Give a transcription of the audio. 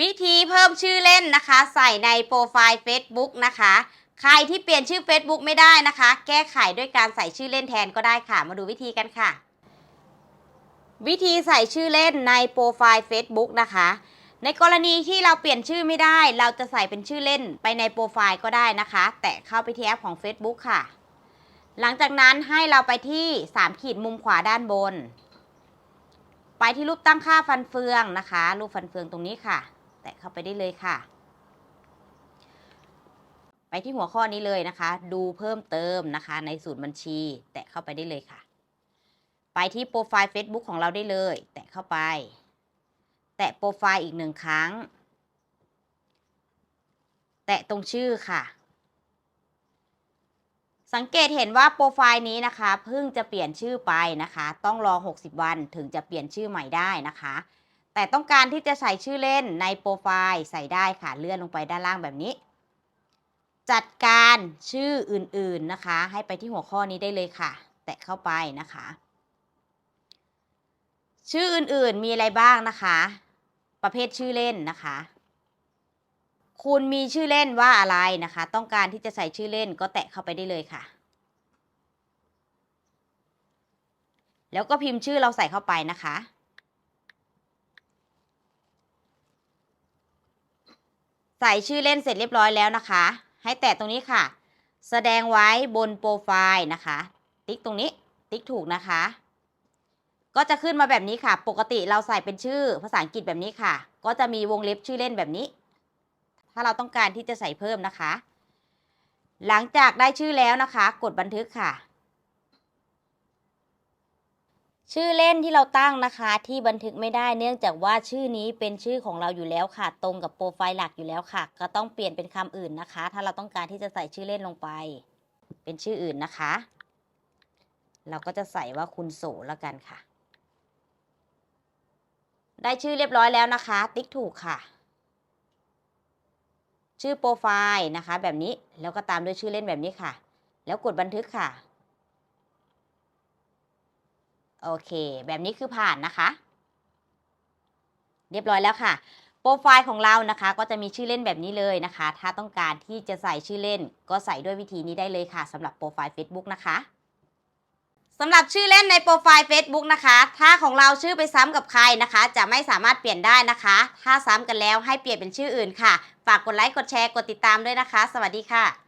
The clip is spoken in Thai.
วิธีเพิ่มชื่อเล่นนะคะ ใส่ในโปรไฟล์ Facebook นะคะ ใครที่เปลี่ยนชื่อ Facebook ไม่ได้นะคะ แก้ไขด้วยการใส่ชื่อเล่นแทนก็ได้ค่ะ มาดูวิธีกันค่ะ วิธีใส่ชื่อเล่นในโปรไฟล์ Facebook นะคะ ในกรณีที่เราเปลี่ยนชื่อไม่ได้ เราจะใส่เป็นชื่อเล่นไปในโปรไฟล์ก็ได้นะคะ แตะเข้าไปที่แอปของ Facebook ค่ะ หลังจากนั้นให้เราไปที่3ขีดมุมขวาด้านบน ไปที่รูปตั้งค่าฟันเฟืองนะคะ รูปฟันเฟืองตรงนี้ค่ะ แตะเข้าไปได้เลยค่ะ ไปที่หัวข้อนี้เลยนะคะ ดูเพิ่มเติมนะคะ ในสูตรบัญชี แตะเข้าไปได้เลยค่ะ ไปที่โปรไฟล์ Facebook ของเราได้เลย แตะเข้าไป แตะโปรไฟล์อีกหนึ่งครั้ง แตะตรงชื่อค่ะสังเกตเห็นว่าโปรไฟล์นี้นะคะเพิ่งจะเปลี่ยนชื่อไปนะคะ ต้องรอ 60 วันถึงจะเปลี่ยนชื่อใหม่ได้นะคะ แต่ต้องการที่จะใส่ชื่อเล่นในโปรไฟล์ใส่ได้ค่ะเลื่อนลงไปด้านล่างแบบนี้ จัดการชื่ออื่นๆนะคะ ให้ไปที่หัวข้อนี้ได้เลยค่ะ แตะเข้าไปนะคะ ชื่ออื่นๆมีอะไรบ้างนะคะ ประเภทชื่อเล่นนะคะ คุณมีชื่อเล่นว่าอะไรนะคะ ต้องการที่จะใส่ชื่อเล่นก็แตะเข้าไปได้เลยค่ะ แล้วก็พิมพ์ชื่อเราใส่เข้าไปนะคะ ใส่ชื่อเล่นเสร็จเรียบร้อยแล้วนะคะ ให้แตะตรงนี้ค่ะ แสดงไว้บนโปรไฟล์นะคะ ติ๊กตรงนี้ ติ๊กถูกนะคะ ก็จะขึ้นมาแบบนี้ค่ะ ปกติเราใส่เป็นชื่อภาษาอังกฤษแบบนี้ค่ะ ก็จะมีวงเล็บชื่อเล่นแบบนี้ ถ้าเราต้องการที่จะใส่เพิ่มนะคะ หลังจากได้ชื่อแล้วนะคะ กดบันทึกค่ะ ชื่อเล่นที่เราตั้งนะคะที่บันทึกไม่ได้เนื่องจากว่าชื่อนี้เป็นชื่อของเราอยู่แล้วค่ะ ตรงกับโปรไฟล์หลักอยู่แล้วค่ะ ก็ต้องเปลี่ยนเป็นคำอื่นนะคะ ถ้าเราต้องการที่จะใส่ชื่อเล่นลงไป เป็นชื่ออื่นนะคะ เราก็จะใส่ว่าคุณโสแล้วกันค่ะ ได้ชื่อเรียบร้อยแล้วนะคะ ติ๊กถูกค่ะ ชื่อโปรไฟล์นะคะ แบบนี้แล้วก็ตามด้วยชื่อเล่นแบบนี้ค่ะ แล้วกดบันทึกค่ะ โอเค แบบนี้คือผ่านนะคะ เรียบร้อยแล้วค่ะ โปรไฟล์ของเรานะคะ ก็จะมีชื่อเล่นแบบนี้เลยนะคะ ถ้าต้องการที่จะใส่ชื่อเล่น ก็ใส่ด้วยวิธีนี้ได้เลยค่ะสำหรับโปรไฟล์ Facebook นะคะสำหรับชื่อเล่นในโปรไฟล์ Facebook นะคะ ถ้าของเราชื่อไปซ้ำกับใครนะคะ จะไม่สามารถเปลี่ยนได้นะคะ ถ้าซ้ำกันแล้วให้เปลี่ยนเป็นชื่ออื่นค่ะ ฝากกดไลค์ กดแชร์ กดติดตามด้วยนะคะ สวัสดีค่ะ